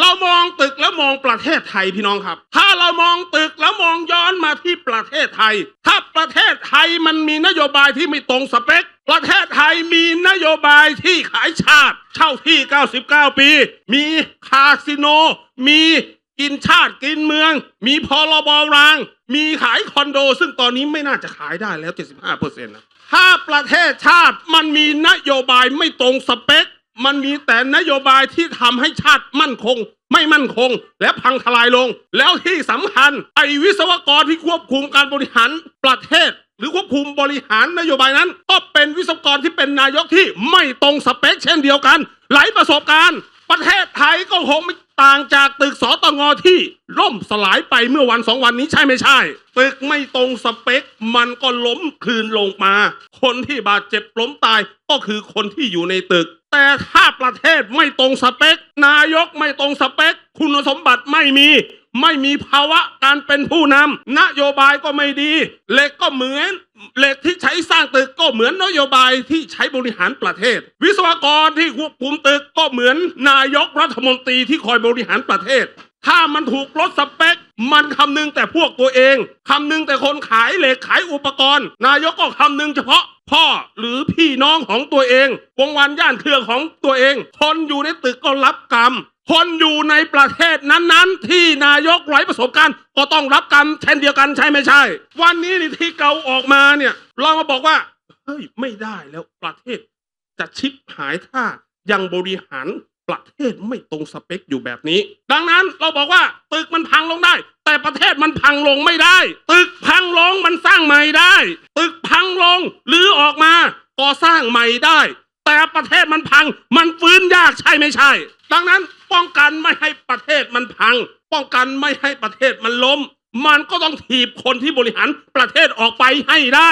เรามองตึกแล้วมองประเทศไทยพี่น้องครับ ถ้าเรามองตึกแล้วมองย้อนมาที่ประเทศไทย ถ้าประเทศไทยมันมีนโยบายที่ไม่ตรงสเปค ประเทศไทยมีนโยบายที่ขายชาติ เช่าที่ 99 ปี มีคาสิโน มีกินชาติกินเมือง มีพรบราง มีขายคอนโด ซึ่งตอนนี้ไม่น่าจะขายได้แล้ว 75%นะถ้าประเทศชาติมันมีนโยบายไม่ตรงสเปค มันมีแต่นโยบายที่ทำให้ชาติมั่นคง ไม่มั่นคง และพังทลายลง แล้วที่สำคัญ ไอ้วิศวกรที่ควบคุมการบริหารประเทศ หรือควบคุมบริหารนโยบายนั้น ก็เป็นวิศวกรที่เป็นนายกที่ไม่ตรงสเปคเช่นเดียวกัน หลายประสบการณ์ ประเทศไทยก็คงไม่ต่างจากตึกสตงที่ล่มสลายไปเมื่อวันสองวันนี้ใช่ไม่ใช่ตึกไม่ตรงสเปค มันก็ล้มคืนลงมา คนที่บาดเจ็บล้มตายก็คือคนที่อยู่ในตึก แต่ถ้าประเทศไม่ตรงสเปคนายกไม่ตรงสเปค คุณสมบัติไม่มี ไม่มีภาวะการเป็นผู้นำนโยบายก็ไม่ดีเหล็กก็เหมือนเหล็กที่ใช้สร้างตึกก็เหมือนนโยบายที่ใช้บริหารประเทศ วิศวกรที่ควบคุมตึกก็เหมือนนายกรัฐมนตรีที่คอยบริหารประเทศ ถ้ามันถูกลดสเปค มันคำนึงแต่พวกตัวเองคำนึงแต่คนขายเหล็กขายอุปกรณ์ นายกก็คำนึงเฉพาะ พ่อหรือพี่น้องของตัวเอง วงวันย่านเครือของตัวเอง คนอยู่ในตึกก็รับกรรม คนอยู่ในประเทศนั้นๆ ที่นายกไร้ประสบการณ์ก็ต้องรับกรรมเช่นเดียวกันใช่ไม่ใช่ วันนี้นี่ที่เกาออกมาเนี่ย เรามาบอกว่าเฮ้ยไม่ได้แล้วประเทศ จะชิบหายถ้ายังบริหารประเทศไม่ตรงสเปคอยู่แบบนี้ ดังนั้นเราบอกว่าตึกมันพังลงได้ แต่ประเทศมันพังลงไม่ได้ ตึกพังลงมันสร้างใหม่ได้ ตึก พังลงหรือออกมาก่อสร้างใหม่ได้ แต่ประเทศมันพัง มันฟื้นยากใช่ไม่ใช่ ดังนั้นป้องกันไม่ให้ประเทศมันพัง ป้องกันไม่ให้ประเทศมันล้ม มันก็ต้องถีบคนที่บริหารประเทศออกไปให้ได้